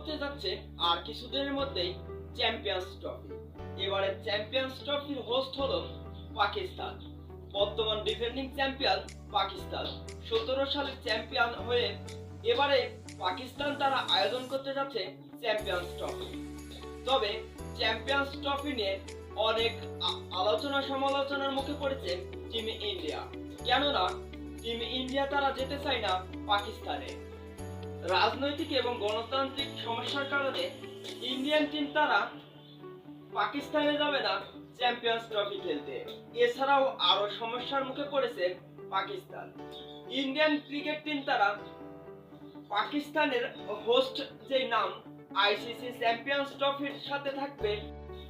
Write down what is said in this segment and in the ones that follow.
হতে যাচ্ছে আর কিছুদিনের মধ্যেই চ্যাম্পিয়ন্স ট্রফি এবারে চ্যাম্পিয়ন্স ট্রফির হোস্ট হলো পাকিস্তান। বর্তমান ডিফেন্ডিং চ্যাম্পিয়ন পাকিস্তান। সতেরো সালের চ্যাম্পিয়ন হয়ে এবারে পাকিস্তান তারা আয়োজন করতে যাচ্ছে চ্যাম্পিয়ন্স ট্রফি তবে চ্যাম্পিয়ন্স ট্রফি নিয়ে অনেক আলোচনা সমালোচনার মুখে পড়েছে টিম ইন্ডিয়া কেননা টিম ইন্ডিয়া তারা যেতে চায় না পাকিস্তানে। রাজনৈতিক এবং গণতান্ত্রিক সমস্যার কারণে ইন্ডিয়ান টিম তারা পাকিস্তানে যাবে না চ্যাম্পিয়ন্স ট্রফি খেলতে। এছাড়াও আরও সমস্যার মুখে পড়েছে পাকিস্তান। ইন্ডিয়ান ক্রিকেট টিম তারা পাকিস্তানের হোস্ট যে নাম, আইসিসি চ্যাম্পিয়ন্স ট্রফির সাথে থাকবে।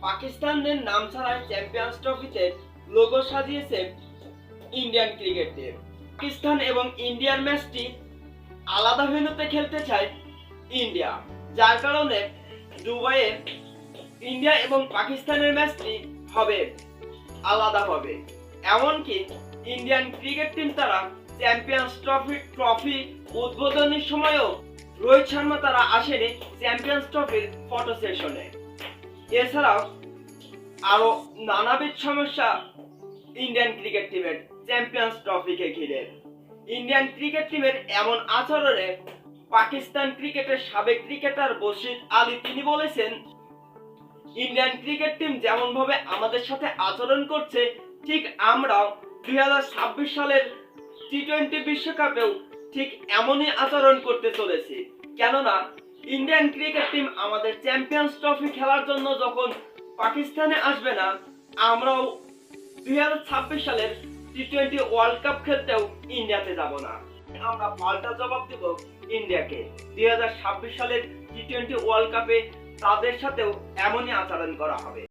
পাকিস্তানের নাম ছাড়াই চ্যাম্পিয়ন্স ট্রফিতে লোগো সাজিয়েছে ইন্ডিয়ান ক্রিকেট টিম। পাকিস্তান এবং ইন্ডিয়ার ম্যাচটি আলাদা ভেন্যুতে খেলতে চায় ইন্ডিয়া, যার কারণে দুবাইয়ে ইন্ডিয়া এবং পাকিস্তানের ম্যাচটি হবে আলাদা হবে। এমনকি ইন্ডিয়ান ক্রিকেট টিম তারা চ্যাম্পিয়ন্স ট্রফি ট্রফি উদ্বোধনের সময়ও রোহিত শর্মা তারা আসেনি চ্যাম্পিয়ন্স ট্রফির ফটো সেশনে। এছাড়াও আরও নানাবিধ সমস্যা ইন্ডিয়ান ক্রিকেট টিমের চ্যাম্পিয়ন্স ট্রফিকে ঘিরে। ইন্ডিয়ান ক্রিকেট টিমের এমন আচরণে পাকিস্তান ক্রিকেটের সাবেক ক্রিকেটার বশির আলী তিনি বলেছেন ইন্ডিয়ান ক্রিকেট টিম যেমন ভাবে আমাদের সাথে আচরণ করছে, ঠিক আমরাও দুই সালের টি টোয়েন্টি বিশ্বকাপেও ঠিক এমনই আচরণ করতে চলেছি। কেননা ইন্ডিয়ান ক্রিকেট টিম আমাদের চ্যাম্পিয়ন্স ট্রফি খেলার জন্য যখন পাকিস্তানে আসবে না, আমরাও দুই হাজার ছাব্বিশ সালের টি টোয়েন্টি ওয়ার্ল্ড কাপ খেলতেও ইন্ডিয়াতে যাব না। আমরা পাল্টা জবাব দেব ইন্ডিয়াকে দুই হাজার ছাব্বিশ সালের টি টোয়েন্টি ওয়ার্ল্ড কাপে তাদের সাথেও এমনই আচরণ করা হবে।